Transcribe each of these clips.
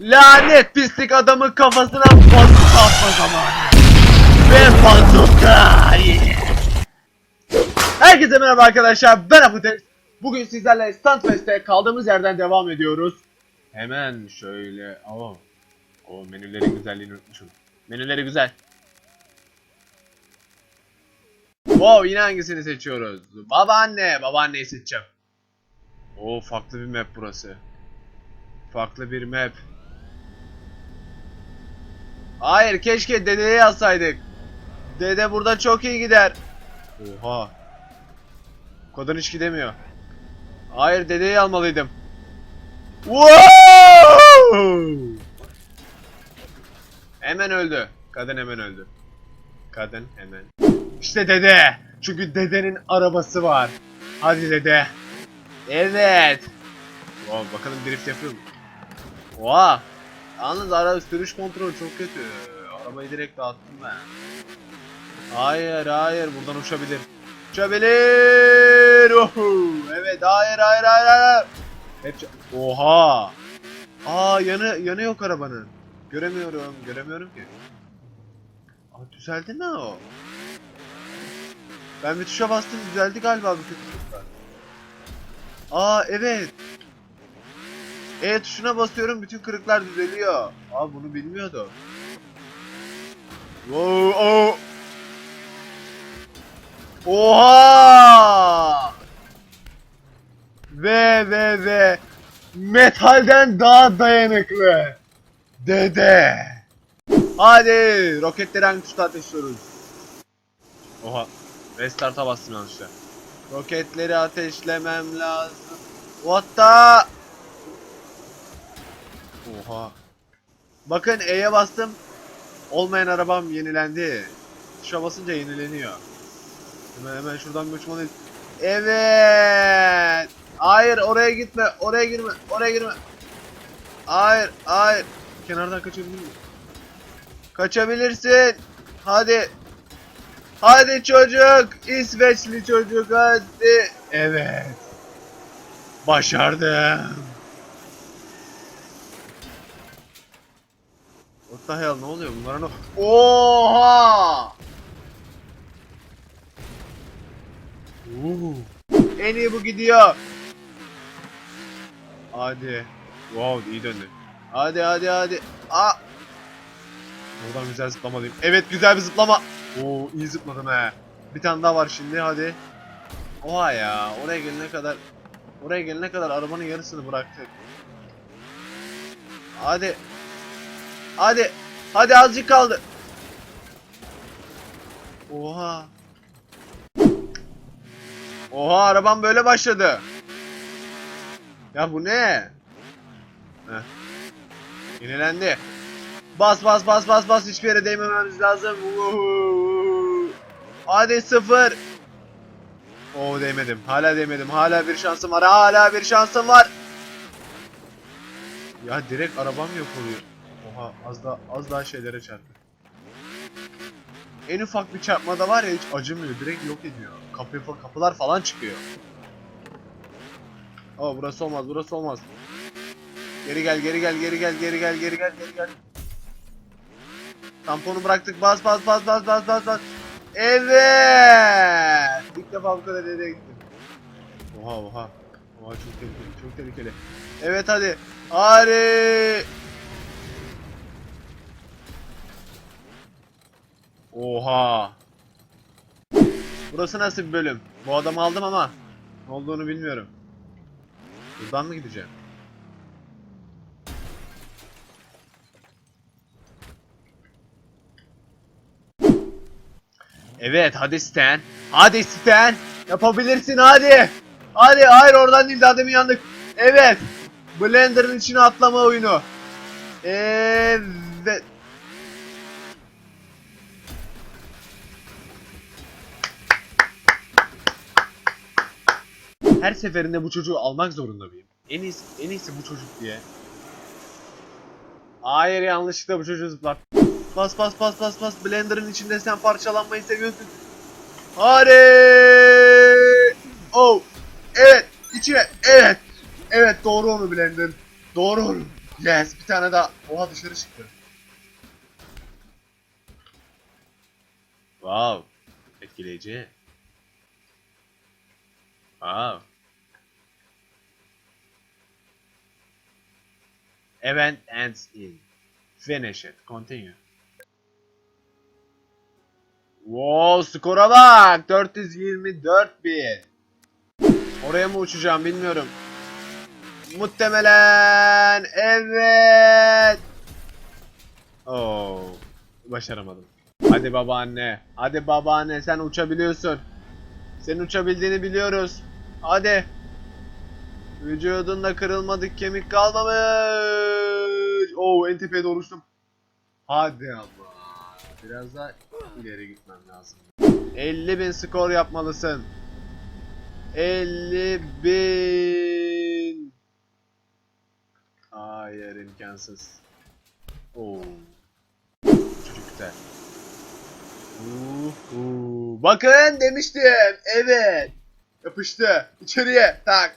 Lanet pislik adamın kafasına bazuka atma zamanı. Ve bazuka. Herkese merhaba arkadaşlar ben Abutex. Bugün sizlerle Stuntfest'te kaldığımız yerden devam ediyoruz. Hemen şöyle... Oo. O menülerin güzelliğini unutmuşum. Menüleri güzel. Wow yine hangisini seçiyoruz? Babaanne. Babaanneyi seçeceğim. Oo farklı bir map burası. Farklı bir map. Hayır keşke dedeyi yazsaydık. Dede burada çok iyi gider. Oha. Kadın hiç gidemiyor. Hayır dedeyi almalıydım. Wow! Hemen öldü. Kadın hemen öldü. Kadın hemen. İşte dede. Çünkü dedenin arabası var. Hadi dede. Evet. Wow, bakalım drift yapıyor mu? Oha. Yalnız ara sürüş kontrolü çok kötü. Arabayı direkt dağıttım ben. Hayır hayır buradan uçabilir. Uçabilir. Ohu. Evet hayır hayır hayır hayır. Hep Oha. Aa yanı yanı yok arabanın. Göremiyorum göremiyorum ki. Aa düzeldi mi o? Ben bir tuşa bastım düzeldi galiba bütün tuşlar. Aa evet. E tuşuna basıyorum bütün kırıklar düzeliyor. Aa bunu bilmiyordum. Wow, oh. Oha! Ve ve ve metalden daha dayanıklı. Dede. Hadi roketleri hangi tuşta ateşliyoruz? Oha. Restart'a bastım yanlışlıkla. Roketleri ateşlemem lazım. What the? Oha. Bakın E'ye bastım. Olmayan arabam yenilendi. Tuşa basınca yenileniyor. Hemen hemen şuradan uçmalıyız. Evet. Hayır oraya gitme. Oraya girme. Oraya girme. Hayır. Hayır. Kenardan kaçabilir miyim? Kaçabilirsin. Hadi. Hadi çocuk. İsveçli çocuk hadi. Evet. Başardım. What the hell ne oluyor bunlara ne? Oha! Oo. En iyi bu gidiyor. Hadi. Wow iyi döndü. Hadi hadi hadi. Aa. Buradan güzel zıplamalıyım. Evet güzel bir zıplama. Oo iyi zıpladım he. Bir tane daha var şimdi hadi. Oha ya oraya gelene kadar oraya gelene kadar arabanın yarısını bıraktık. Hadi. Hadi. Hadi azıcık kaldı. Oha. Oha arabam böyle başladı. Ya bu ne? Heh. Yenilendi. Bas bas bas bas bas hiçbir yere değmememiz lazım. Hadi sıfır. Oo değmedim. Hala değmedim. Hala bir şansım var. Hala bir şansım var. Ya direkt arabam yok oluyor. Oha az daha az daha şeylere çarptı. En ufak bir çarpmada var ya hiç acımıyor. Direkt yok ediyor. Kapı, kapılar falan çıkıyor. Aa burası olmaz, burası olmaz. Geri gel, geri gel, geri gel, geri gel, geri gel, geri gel. Tamponu bıraktık. Bas bas bas bas bas bas bas. Evet. İlk defa bu kadar ileriye gittim. Oha oha. Oha çok tehlikeli, çok tehlikeli. Evet hadi. Hadi. Oha. Burası nasıl bir bölüm? Bu adamı aldım ama ne olduğunu bilmiyorum. Buradan mı gideceğim? Evet hadi Stan. Hadi Stan. Yapabilirsin hadi. Hadi hayır oradan değil daha demin yandık. Evet. Blender'ın içine atlama oyunu. Evet. Her seferinde bu çocuğu almak zorunda mıyım? En iyisi, en iyisi bu çocuk diye. Hayır yanlışlıkla bu çocuğu zıplat. Bas bas bas bas bas. Blender'ın içinde sen parçalanmayı seviyorsun. Hadi. Oh. Evet. içine. Evet. Evet doğru onu Blender. Doğru onu. Yes bir tane daha. Oha dışarı çıktı. Wow. Etkileyici. Wow. Event ends in. Finish it. Continue. Wow skora bak. 424 bin. Oraya mı uçacağım bilmiyorum. Muhtemelen evet. Oo, başaramadım. Hadi babaanne. Hadi babaanne sen uçabiliyorsun. Senin uçabildiğini biliyoruz. Hadi. Vücudunda kırılmadık kemik kalmamış. Oo en tepeye doğru uçtum. Hadi ama. Biraz daha ileri gitmem lazım. 50 bin skor yapmalısın. 50 bin. Hayır imkansız. Oo. Çocuk güzel. Uhu. Bakın demiştim. Evet. Yapıştı. İçeriye. Tak.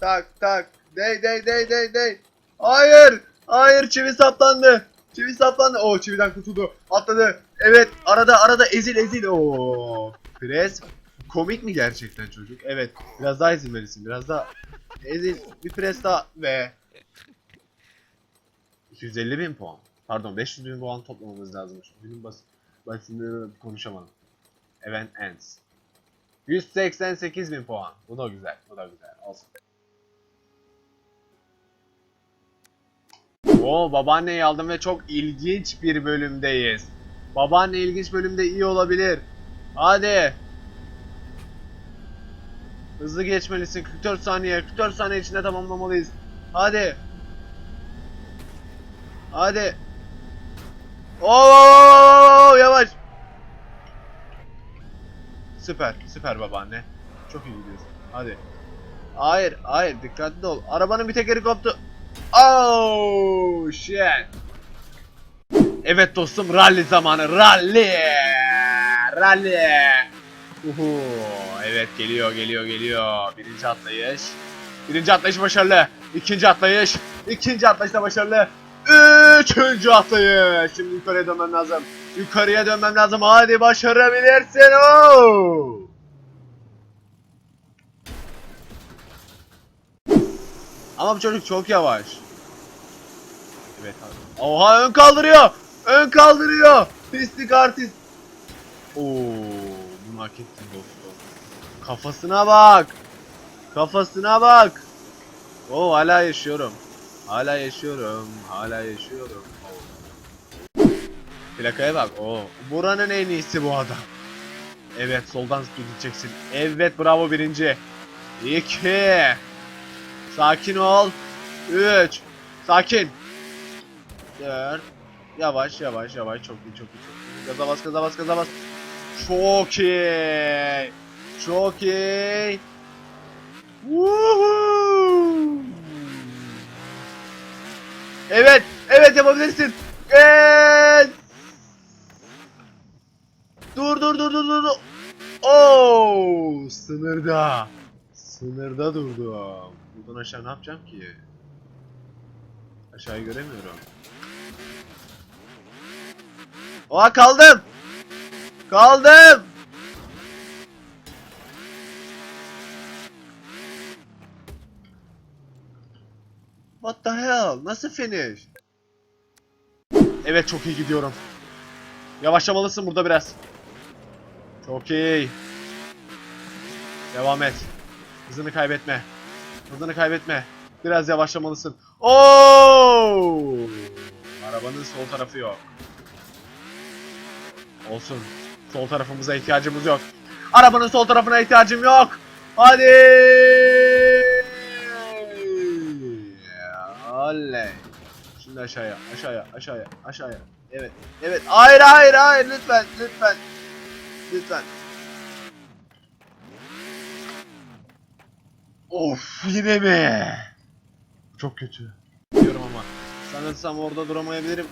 Tak tak. Dey dey dey dey dey. Hayır. Hayır çivi saplandı. Çivi saplandı. Oo çividen kurtuldu. Atladı. Evet. Arada arada ezil ezil. Oo. Pres. Komik mi gerçekten çocuk? Evet. Biraz daha ezilmelisin. Biraz daha ezil. Bir pres daha ve 250 bin puan. Pardon 500 bin puan toplamamız lazım. Benim bas basında konuşamadım. Event ends. 188 bin puan. Bu da güzel. Bu da güzel. Olsun. Oo babaanneyi aldım ve çok ilginç bir bölümdeyiz. Babaanne ilginç bölümde iyi olabilir. Hadi. Hızlı geçmelisin. 44 saniye. 44 saniye içinde tamamlamalıyız. Hadi. Hadi. Oo yavaş. Süper, süper babaanne. Çok iyi gidiyorsun. Hadi. Hayır, hayır dikkatli ol. Arabanın bir tekeri koptu. Oh shit. Evet dostum rally zamanı. Rally. Rally. Uhu. Evet geliyor geliyor geliyor. Birinci atlayış. Birinci atlayış başarılı. İkinci atlayış. İkinci atlayış da başarılı. Üçüncü atlayış. Şimdi yukarıya dönmem lazım. Yukarıya dönmem lazım. Hadi başarabilirsin. Oo. Ama bu çocuk çok yavaş. Evet abi. Oha ön kaldırıyor. Ön kaldırıyor. Pislik artist. Oo, bunu hak ettin dostum. Kafasına bak. Kafasına bak. Oo hala yaşıyorum. Hala yaşıyorum. Hala yaşıyorum. Plakaya bak. Oo. Buranın en iyisi bu adam. Evet soldan gideceksin. Evet bravo birinci. İki. Sakin ol. Üç. Sakin. Dört. Yavaş yavaş yavaş çok iyi çok iyi çok iyi. Gaza bas gaza bas gaza bas. Çok iyi. Çok iyi. Woohoo! Evet, evet yapabilirsin. Evet. Dur dur dur dur dur. Oo, sınırda. Sınırda durdum. Buradan aşağı ne yapacağım ki? Aşağıyı göremiyorum. Oha kaldım. Kaldım. What the hell? Nasıl finish? Evet çok iyi gidiyorum. Yavaşlamalısın burada biraz. Çok iyi. Devam et. Hızını kaybetme. Hızını kaybetme. Biraz yavaşlamalısın. Oo! Arabanın sol tarafı yok. Olsun. Sol tarafımıza ihtiyacımız yok. Arabanın sol tarafına ihtiyacım yok. Hadi! Oley. Şimdi aşağıya, aşağıya, aşağıya, aşağıya. Evet, evet. Hayır, hayır, hayır. Lütfen, lütfen. Lütfen. Of, yine mi? Çok kötü. Diyorum ama. Sanırsam orada duramayabilirim.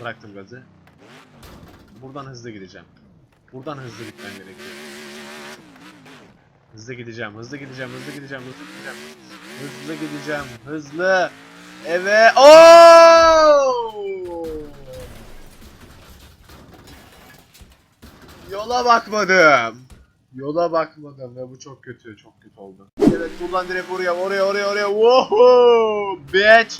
Bıraktım gazı. Buradan hızlı gideceğim. Buradan hızlı gitmem gerekiyor. Hızlı gideceğim, hızlı gideceğim, hızlı gideceğim, hızlı gideceğim. Hızlı gideceğim. Hızlı. Evet. Oo! Yola bakmadım. Yola bakmadım ve bu çok kötü, çok kötü oldu. Evet buradan direkt oraya, oraya, oraya, oraya. Woohoo! Bitch!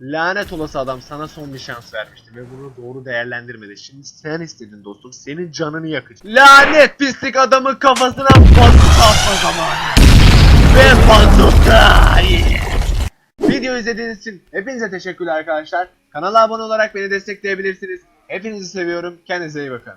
Lanet olası adam sana son bir şans vermişti ve bunu doğru değerlendirmedi. Şimdi sen istedin dostum. Senin canını yakacak. Lanet pislik adamın kafasına bazuka atma zamanı. Ve bazuka. Yeah. Video izlediğiniz için hepinize teşekkürler arkadaşlar. Kanala abone olarak beni destekleyebilirsiniz. Hepinizi seviyorum. Kendinize iyi bakın.